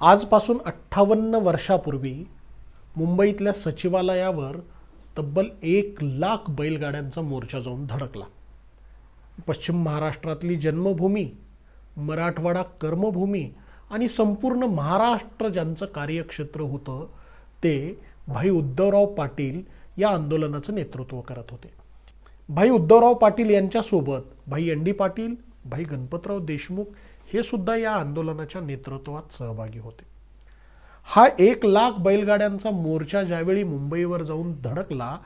आजपासून अठ्ठावन्न वर्षापूर्वी मुंबईतल्या सचिवालयावर तब्बल एक लाख बैलगाड्यांचा मोर्चा जाऊन धडकला. पश्चिम महाराष्ट्रातली जन्मभूमी मराठवाडा कर्मभूमी आणि संपूर्ण महाराष्ट्र ज्यांचं कार्यक्षेत्र होतं ते भाई उद्धवराव पाटील या आंदोलनाचं नेतृत्व करत होते. भाई उद्धवराव पाटील यांच्यासोबत भाई एन डी पाटील भाई गणपतराव देशमुख हे सुद्धा या आंदोलनाच्या नेतृत्वात सहभागी होते. हा एक लाख बैलगाड्यांचा मोर्चा ज्यावेळी मुंबईवर जाऊन धडकला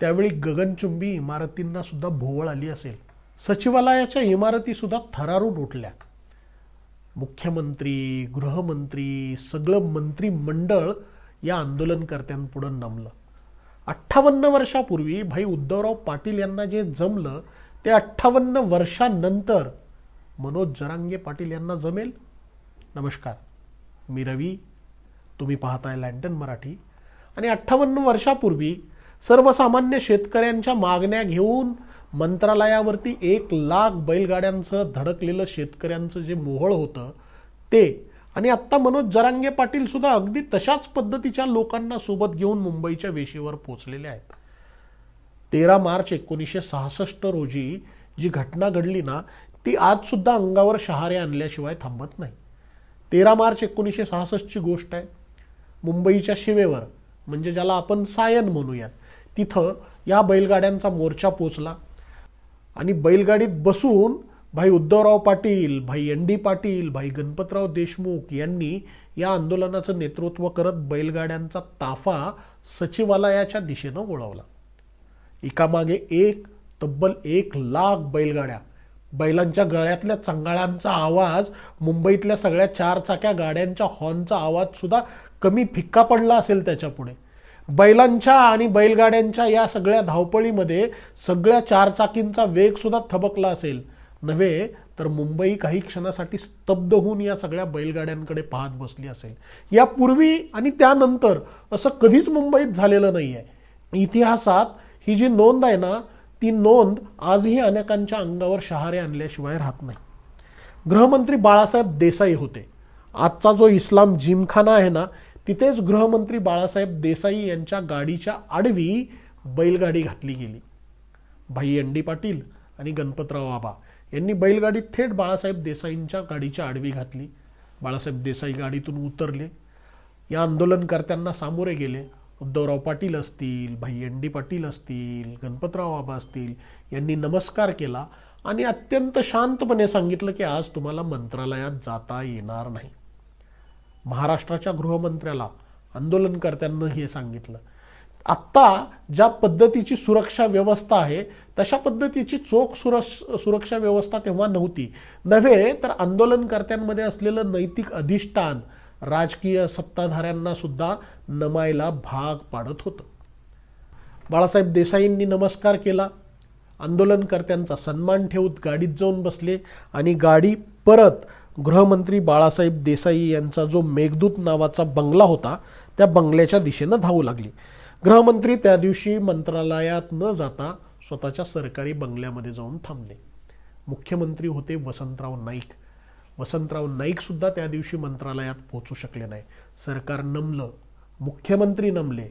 त्यावेळी गगनचुंबी इमारतींना सुद्धा भोवळ आली असेल. सचिवालयाच्या इमारती सुद्धा थरारून उठल्या. मुख्यमंत्री गृहमंत्री सगळं मंत्रिमंडळ या आंदोलनकर्त्यांपुढं नमलं. अठ्ठावन्न वर्षापूर्वी भाई उद्धवराव पाटील यांना जे जमलं ते अठ्ठावन्न वर्षानंतर मनोज जरांगे पाटील यांना जमेल? नमस्कार. मी रवी. तुम्ही पाहताय लँटन मराठी. आणि अठ्ठावन्न वर्षापूर्वी सर्वसामान्य शेतकऱ्यांच्या मागण्या घेऊन मंत्रालयावरती एक लाख बैलगाड्यांचं धडकलेलं शेतकऱ्यांचं जे मोहळ होतं ते. आणि आत्ता मनोज जरांगे पाटील सुद्धा अगदी तशाच पद्धतीच्या लोकांना सोबत घेऊन मुंबईच्या वेशीवर पोचलेले आहेत. तेरा मार्च एकोणीसशे सहासष्ट रोजी जी घटना घडली ना ती आजसुद्धा अंगावर शहारे आणल्याशिवाय थांबत नाही. तेरा मार्च एकोणीसशे सहासष्टची गोष्ट आहे. मुंबईच्या शिवेवर म्हणजे ज्याला आपण सायन म्हणूयात तिथं या बैलगाड्यांचा मोर्चा पोचला. आणि बैलगाडीत बसून भाई उद्धवराव पाटील भाई एन डी पाटील भाई गणपतराव देशमुख यांनी या आंदोलनाचं नेतृत्व करत बैलगाड्यांचा ताफा सचिवालयाच्या दिशेनं वळवला. एकामागे एक तब्बल एक लाख बैलगाड्या बैलांच्या गळ्यातल्या चंगाळांचा आवाज मुंबईतल्या सगळ्या चार चाक्या गाड्यांच्या हॉर्नचा आवाज सुद्धा कमी फिक्का पडला असेल त्याच्यापुढे. बैलांच्या आणि बैलगाड्यांच्या या सगळ्या धावपळीमध्ये सगळ्या चारचाकींचा वेग सुद्धा थबकला असेल. नव्हे तर मुंबई काही क्षणासाठी स्तब्ध होऊन या सगळ्या बैलगाड्यांकडे पाहत बसली असेल. यापूर्वी आणि त्यानंतर असं कधीच मुंबईत झालेलं नाही आहे इतिहासात ही जी नोंद आहे ना ती नोंद आजही अनेकांच्या अंगावर शहारे आणल्याशिवाय राहत नाही. गृहमंत्री बाळासाहेब देसाई होते. आजचा जो इस्लाम जिमखाना आहे ना तिथेच गृहमंत्री बाळासाहेब देसाई यांच्या गाडीच्या आडवी बैलगाडी घातली गेली. भाई एन डी पाटील आणि गणपतराव बाबा यांनी बैलगाडीत थेट बाळासाहेब देसाईंच्या गाडीच्या आडवी घातली. बाळासाहेब देसाई गाडीतून उतरले. या आंदोलनकर्त्यांना सामोरे गेले. उद्धवराव पाटील असतील भाई एन डी पाटील असतील गणपतराव बाबा असतील यांनी नमस्कार केला आणि अत्यंत शांतपणे सांगितलं की आज तुम्हाला मंत्रालयात जाता येणार नाही. महाराष्ट्राच्या गृहमंत्र्याला आंदोलनकर्त्यांना हे सांगितलं. आत्ता ज्या पद्धतीची सुरक्षा व्यवस्था आहे तशा पद्धतीची चोख सुरक्ष सुरक्षा व्यवस्था तेव्हा नव्हती. नव्हे तर आंदोलनकर्त्यांमध्ये असलेलं नैतिक अधिष्ठान राजकीय सत्ताधाऱ्यांना सुद्धा नमायला भाग पाडत होतं. बाळासाहेब देसाईंनी नमस्कार केला. आंदोलनकर्त्यांचा सन्मान ठेवत गाडीत जाऊन बसले आणि गाडी परत गृहमंत्री बाळासाहेब देसाई यांचा जो मेघदूत नावाचा बंगला होता त्या बंगल्याच्या दिशेनं धावू लागली. गृहमंत्री त्या दिवशी मंत्रालयात न जाता स्वतःच्या सरकारी बंगल्यामध्ये जाऊन थांबले. मुख्यमंत्री होते वसंतराव नाईक. वसंतराव नाईक सुद्धा त्या दिवशी मंत्रालयात पोहोचू शकले नाही. सरकार नमलं मुख्यमंत्री नमले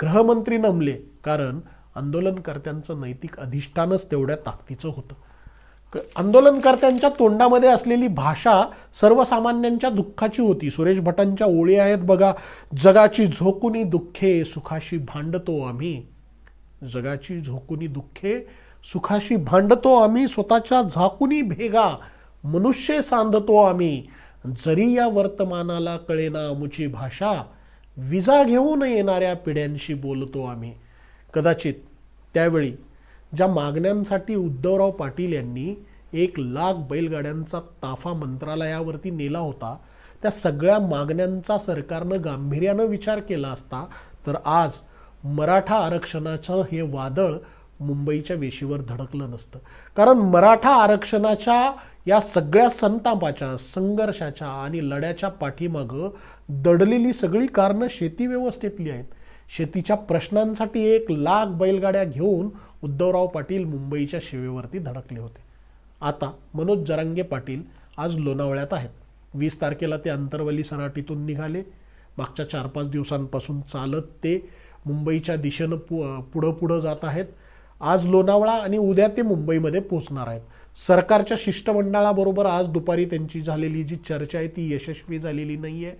गृहमंत्री नमले कारण आंदोलनकर्त्यांचं नैतिक अधिष्ठानच तेवढ्या ताकदीचं होतं. आंदोलनकर्त्यांच्या तोंडामध्ये असलेली भाषा सर्वसामान्यांच्या दुःखाची होती. सुरेश भटांच्या ओळी आहेत बघा जगाची झोकुनी दुःखे सुखाशी भांडतो आम्ही. जगाची झोकुनी दुःखे सुखाशी भांडतो आम्ही स्वतःच्या झाकुनी भेगा. मनुष्य सांधतो आम्ही. जरी या वर्तमानाला कळेना आमुची भाषा विजा घेऊन येणाऱ्या पिढ्यांशी बोलतो आम्ही. कदाचित त्यावेळी ज्या मागण्यांसाठी उद्धवराव पाटील यांनी एक लाख बैलगाड्यांचा ताफा मंत्रालयावरती नेला होता त्या सगळ्या मागण्यांचा सरकारनं गांभीर्यानं विचार केला असता तर आज मराठा आरक्षणाचं हे वादळ मुंबईच्या वेशीवर धडकलं नसतं. कारण मराठा आरक्षणाच्या या सगळ्या संतापाच्या संघर्षाच्या आणि लढ्याच्या पाठीमागं दडलेली सगळी कारणं शेती व्यवस्थेतली आहेत. शेतीच्या प्रश्नांसाठी एक लाख बैलगाड्या घेऊन उद्धवराव पाटील मुंबईच्या शिवेवरती धडकले होते. आता मनोज जरांगे पाटील आज लोणावळ्यात आहेत. वीस तारखेला ते अंतरवली सराटीतून निघाले. मागच्या चार पाच दिवसांपासून चालत ते मुंबईच्या दिशेनं पु पुढं पुढं जात आहेत. आज लोणावळा आणि उद्या ते मुंबईमध्ये पोहोचणार आहेत. सरकारच्या शिष्टमंडळाबरोबर आज दुपारी त्यांची झालेली जी चर्चा आहे ती यशस्वी झालेली नाहीये.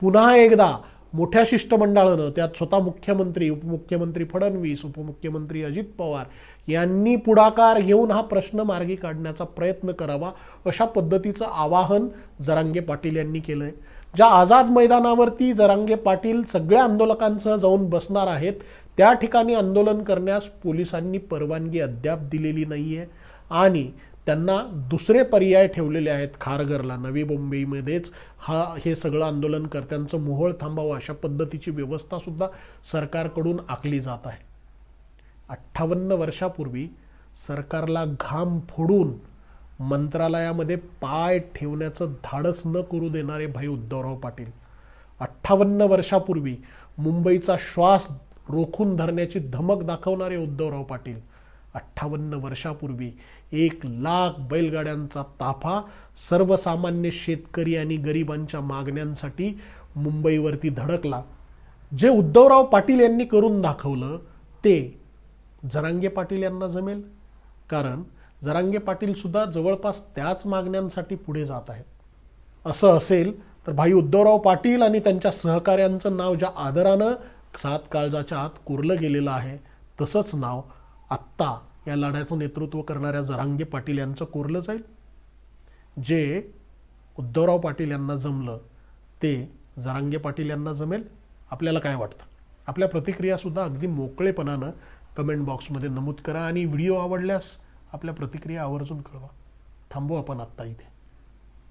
पुन्हा एकदा मोठ्या शिष्टमंडळानं त्यात स्वतः मुख्यमंत्री उपमुख्यमंत्री फडणवीस उपमुख्यमंत्री अजित पवार यांनी पुढाकार घेऊन हा प्रश्न मार्गी काढण्याचा प्रयत्न करावा अशा पद्धतीचं आवाहन जरांगे पाटील यांनी केलंय. ज्या आझाद मैदानावरती जरांगे पाटील सगळ्या आंदोलकांसह जाऊन बसणार आहेत त्या ठिकाणी आंदोलन करण्यास पोलिसांनी परवानगी अद्याप दिलेली नाही आहे आणि त्यांना दुसरे पर्याय ठेवलेले आहेत खारघरला नवी मुंबईमध्येच. हा हे सगळं आंदोलनकर्त्यांचं मोहोळ थांबावं अशा पद्धतीची व्यवस्थासुद्धा सरकारकडून आखली जात आहे. अठ्ठावन्न वर्षापूर्वी सरकारला घाम फोडून मंत्रालयामध्ये पाय ठेवण्याचं धाडस न करू देणारे भाई उद्धवराव पाटील. अठ्ठावन्न वर्षापूर्वी मुंबईचा श्वास रोखून धरण्याची धमक दाखवणारे उद्धवराव पाटील अठ्ठावन्न वर्षापूर्वी एक लाख बैलगाड्यांचा ताफा सर्वसामान्य शेतकरी आणि गरिबांच्या मागण्यांसाठी मुंबईवरती धडकला. जे उद्धवराव पाटील यांनी करून दाखवलं ते जरांगे पाटील यांना जमेल. कारण जरांगे पाटील सुद्धा जवळपास त्याच मागण्यांसाठी पुढे जात आहेत. असं असेल तर भाई उद्धवराव पाटील आणि त्यांच्या सहकाऱ्यांचं नाव ज्या आदरानं सात काळजाच्या आत कोरलं गेलेलं आहे. तसंच नाव आत्ता या लढ्याचं नेतृत्व करणाऱ्या जरांगे पाटील यांचं कोरलं जाईल. जे उद्धवराव पाटील यांना जमलं ते जरांगे पाटील यांना जमेल. आपल्याला काय वाटतं? आपल्या प्रतिक्रियासुद्धा अगदी मोकळेपणानं कमेंट बॉक्समध्ये नमूद करा आणि व्हिडिओ आवडल्यास आपल्या प्रतिक्रिया आवर्जून कळवा. थांबू आपण आत्ता इथे.